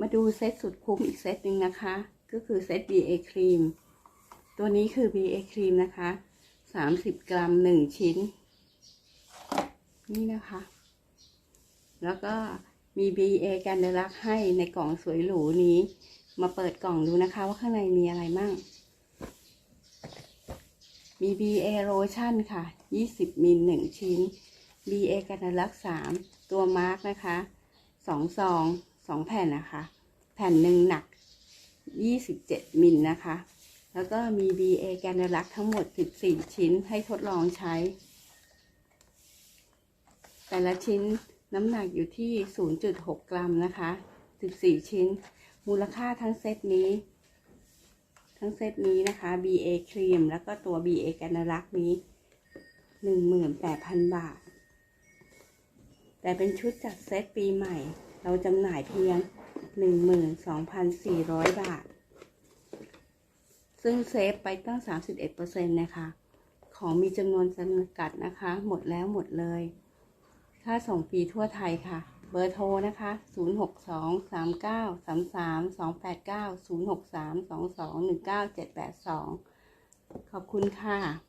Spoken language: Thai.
มาดูเซตสุดคุ้มอีกเซตหนึ่งนะคะ ก็คือเซต BA ครีม ตัวนี้คือ BA ครีมนะคะ 30 กรัม 1 ชิ้น นี่นะคะ แล้วก็มี BA กันเดลักให้ในกล่องสวยหรูนี้ มาเปิดกล่องดูนะคะว่าข้างในมีอะไรมั่ง มี BA โลชั่นค่ะ 20 มิล 1 ชิ้น BA กันเดลัก3ตัวมาร์กนะคะ 2 ซอง 2แผ่นนะคะ แผ่นหนึ่งหนัก 27 มิลนะคะ แล้วก็มี BA แกนลักทั้งหมด 14 ชิ้นให้ทดลองใช้ แต่ละชิ้นน้ำหนักอยู่ที่ 0.6 กรัมนะคะ 14 ชิ้น มูลค่าทั้งเซตนี้ ทั้งเซตนี้นะคะ BA ครีม แล้วก็ตัว BA แกนลักนี้ 18,000 บาท แต่เป็นชุดจัดเซตปีใหม่ เราจำหน่ายเพียง 12,400 บาท ซึ่งเซฟไปตั้ง 31%นะคะ ของมีจำนวนจำกัดนะคะ หมดแล้วหมดเลย ค่าส่งฟรีทั่วไทยค่ะ เบอร์โทรนะคะ 062 39 33 289 063 22 19 782ขอบคุณค่ะ